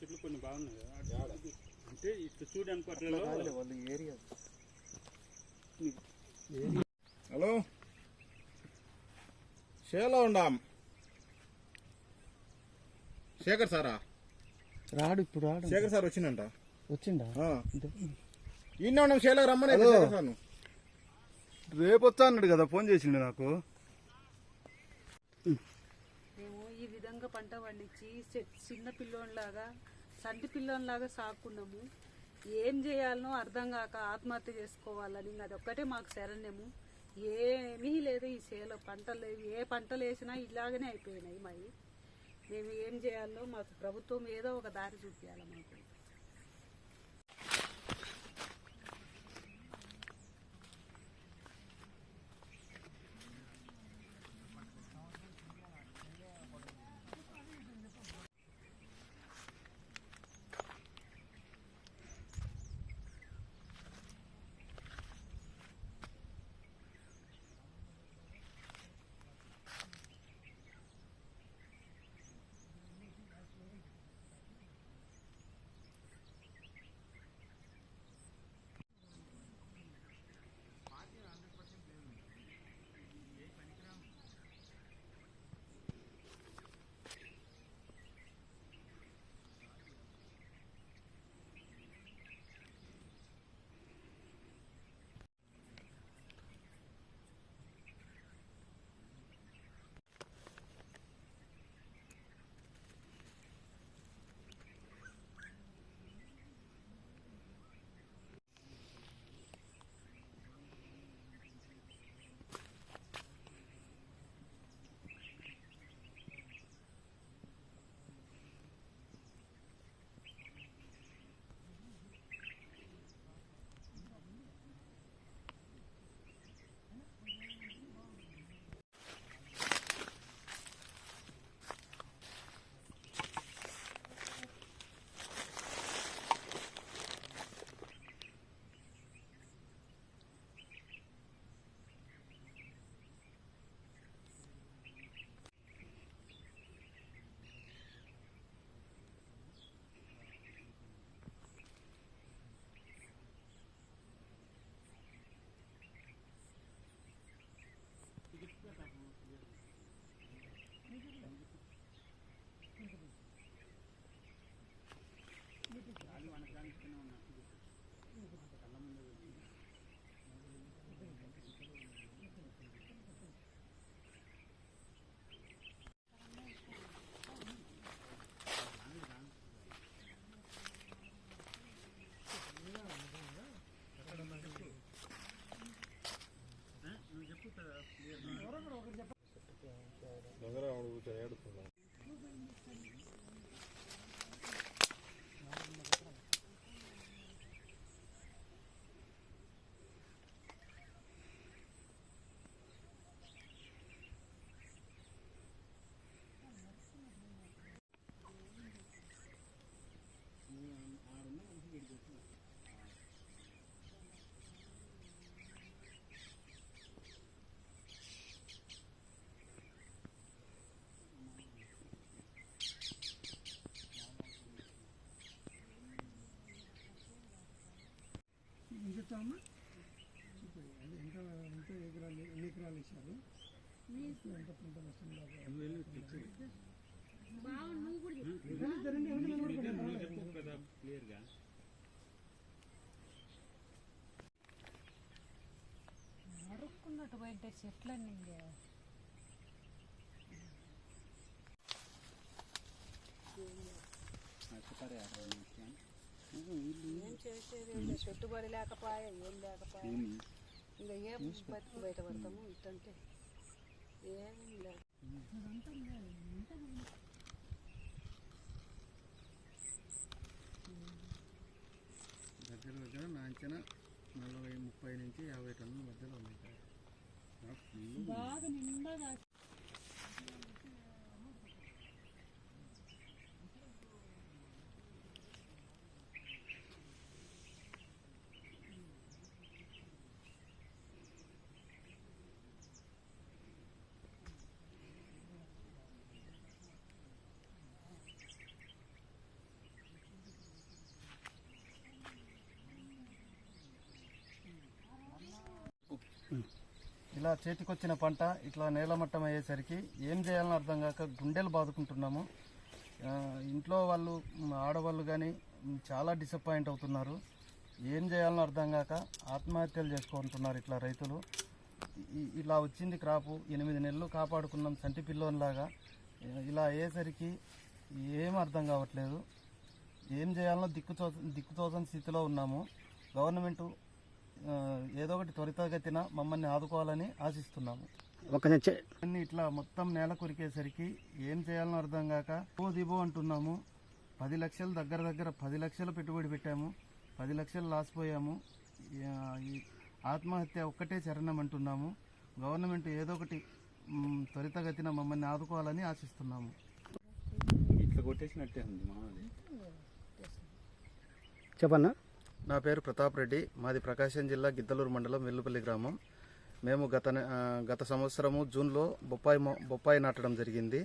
చెట్లు కొన్ని బాగున్నాయి. కదా అటు ఇటు. అంటే ఇట్లా చూడడానికి ఏరియా. హలో. షేలో ఉండాం. శేఖర్ సారా? రాడు ఇప్పుడు రాడు. శేఖర్ సార్ వచ్చిందంట వచ్చిండా? ఈయన ఉన్నాం షేలో రమ్మని రేపు వచ్చా అన్నాడు కదా ఫోన్ చేసిండు నాకు. ఈ పంట పండించి చిన్న పిల్లోనిలాగా సంటి పిల్లోనిలాగా సాకున్నాము. ఏం చేయాలనో అర్థం కాక ఆత్మహత్య చేసుకోవాలని అది అదొక్కటే మాకు శరణ్యము. ఏమీ లేదు ఈ చేలో పంటలు లేవు. ఏ పంటలు వేసినా ఇలాగనే అయిపోయినాయి మరి. మేము ఏం చేయాలో మాకు ప్రభుత్వం ఏదో ఒక దారి చూపించాలి మాకు. నగరం ఏడుతున్నాను కదా క్లియర్గా పోయింటే చెట్లన్నీ ఇంకా. ఏం చేసేది? ఏం. పెట్టుబడి లేకపోయా ఏం లేకపోయా ఇంకా ఏం బతికి బయట పడతాము ఇట్టంటే. ఏమీ లేదు. దగ్గర దగ్గర నా అంచనా నలభై ముప్పై నుంచి యాభై టన్నుల మధ్యలో ఉన్నాయి. బాగా నిండా ఇలా చేతికొచ్చిన పంట ఇట్లా నేలమట్టం అయ్యేసరికి ఏం చేయాలని అర్థం కాక గుండెలు బాదుకుంటున్నాము. ఇంట్లో వాళ్ళు ఆడవాళ్ళు కానీ చాలా డిసప్పాయింట్ అవుతున్నారు. ఏం చేయాలని అర్థం కాక ఆత్మహత్యలు చేసుకుంటున్నారు ఇట్లా రైతులు. ఇలా వచ్చింది క్రాపు ఎనిమిది నెలలు కాపాడుకున్నాం సంటి పిల్లోనిలాగా. ఇలా అయ్యేసరికి ఏం అర్థం కావట్లేదు. ఏం చేయాలనో దిక్కుతో దిక్కుతోసని స్థితిలో ఉన్నాము. గవర్నమెంటు ఏదో ఒకటి త్వరితగతిన మమ్మల్ని ఆదుకోవాలని ఆశిస్తున్నాము. అన్ని ఇట్లా మొత్తం నేల కొరికేసరికి ఏం చేయాలని అర్థం కాక ఓ దిబో అంటున్నాము. పది లక్షలు దగ్గర దగ్గర పది లక్షలు పెట్టుబడి పెట్టాము. పది లక్షలు లాస్ పోయాము. ఆ, ఈ ఆత్మహత్య ఒక్కటే చరణం అంటున్నాము. గవర్నమెంట్ ఏదో ఒకటి త్వరితగతిన మమ్మల్ని ఆదుకోవాలని ఆశిస్తున్నాము. ఇట్లా కొట్టేసినట్టే ఉంది చెప్పన్నా? నా పేరు ప్రతాప్ రెడ్డి. మాది ప్రకాశం జిల్లా గిద్దలూరు మండలం వెల్లుపల్లి గ్రామం. మేము గత గత సంవత్సరము జూన్లో బొప్పాయి బొప్పాయి నాటడం జరిగింది.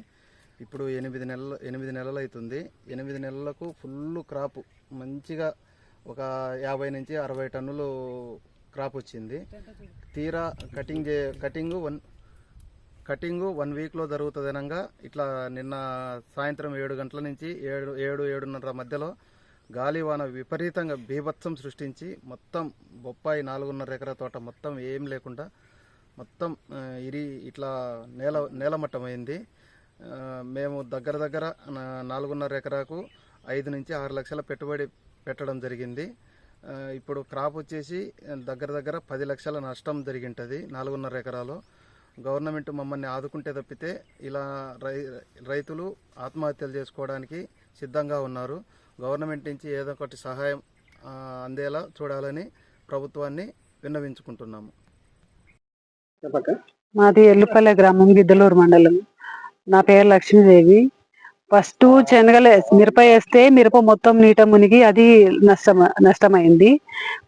ఇప్పుడు ఎనిమిది నెలలు ఎనిమిది నెలలు అవుతుంది ఎనిమిది నెలలకు ఫుల్ క్రాప్ మంచిగా ఒక యాభై నుంచి అరవై టన్నులు క్రాప్ వచ్చింది. తీరా కటింగ్ చే కటింగ్ వన్ కటింగ్ వన్ వీక్లో జరుగుతుంది అనగా ఇట్లా నిన్న సాయంత్రం ఏడు గంటల నుంచి ఏడు ఏడు ఏడున్నర మధ్యలో గాలివాన విపరీతంగా బీభత్సం సృష్టించి మొత్తం బొప్పాయి నాలుగున్నర ఎకర తోట మొత్తం ఏం లేకుండా మొత్తం ఇరి ఇట్లా నేల నేలమట్టమైంది. మేము దగ్గర దగ్గర నాలుగున్నర ఎకరాకు ఐదు నుంచి ఆరు లక్షల పెట్టుబడి పెట్టడం జరిగింది. ఇప్పుడు క్రాప్ వచ్చేసి దగ్గర దగ్గర పది లక్షల నష్టం జరిగింటుంది నాలుగున్నర ఎకరాలు. గవర్నమెంట్ మమ్మల్ని ఆదుకుంటే తప్పితే ఇలా రై రైతులు ఆత్మహత్యలు చేసుకోవడానికి సిద్ధంగా ఉన్నారు. గవర్నమెంట్ నుంచి ఏదో ఒకటి సహాయం అందేలా చూడాలని ప్రభుత్వాన్ని విన్నవించుకుంటున్నాము. మాది ఎల్లుపల్లె గ్రామం గిద్దలూరు మండలం. నా పేరు లక్ష్మీదేవి. ఫస్ట్ శనగలు మిరప వేస్తే మిరప మొత్తం నీట మునిగి అది నష్టం నష్టమైంది.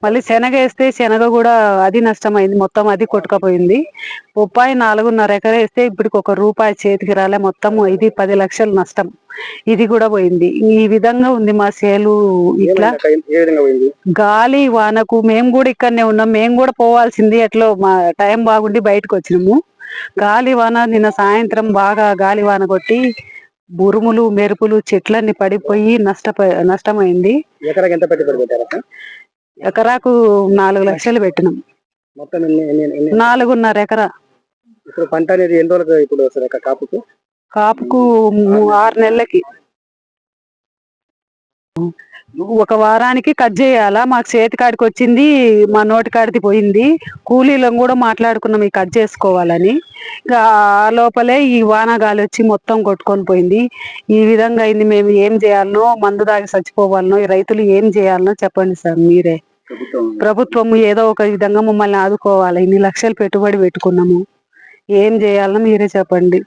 మళ్ళీ శనగ వేస్తే శనగ కూడా అది నష్టమైంది మొత్తం అది కొట్టుకపోయింది. బొప్పాయి నాలుగున్నర ఎకర వేస్తే ఇప్పటికి ఒక రూపాయి చేతికి రాలే మొత్తం ఇది పది లక్షలు నష్టం. ఇది కూడా పోయింది. ఈ విధంగా ఉంది మా సేలు ఇట్లా. గాలి వానకు మేము కూడా ఇక్కడనే ఉన్నాం. మేము కూడా పోవాల్సింది ఎట్లో మా టైం బాగుండి బయటకు వచ్చినాము. గాలి వాన నిన్న సాయంత్రం బాగా గాలి వాన కొట్టి బురుములు మెరుపులు చెట్లన్నీ పడిపోయి నష్టపో నష్టమైంది. ఎకరాకి ఎంత పెట్టుబడి పెట్టారక్క ఎకరాకు నాలుగు లక్షలు పెట్టినాం. మొత్తం ఎన్ని ఎన్ని ఎన్ని? నాలుగున్నర ఎకరా. ఇప్పుడు పంట అనేది ఎన్ని రోజులకు ఇప్పుడు వస్తుంది అక్క కాపుకు? కాపుకు ము- ఆరు నెలలకి. ఒక వారానికి కట్ చేయాలా? మాకు చేతి కాడికి వచ్చింది మా నోటి కాడికి పోయింది. కూలీలను కూడా మాట్లాడుకున్నాం ఈ కట్ చేసుకోవాలని. ఇంకా ఆ లోపలే ఈ వానగాలి వచ్చి మొత్తం కొట్టుకొని పోయింది. ఈ విధంగా అయింది. మేము ఏం చేయాలనో మందు దాగి చచ్చిపోవాలనో ఈ రైతులు ఏం చేయాలనో చెప్పండి సార్ మీరే. ప్రభుత్వం ఏదో ఒక విధంగా మమ్మల్ని ఆదుకోవాలి. ఇన్ని లక్షలు పెట్టుబడి పెట్టుకున్నాము. ఏం చేయాలనో మీరే చెప్పండి.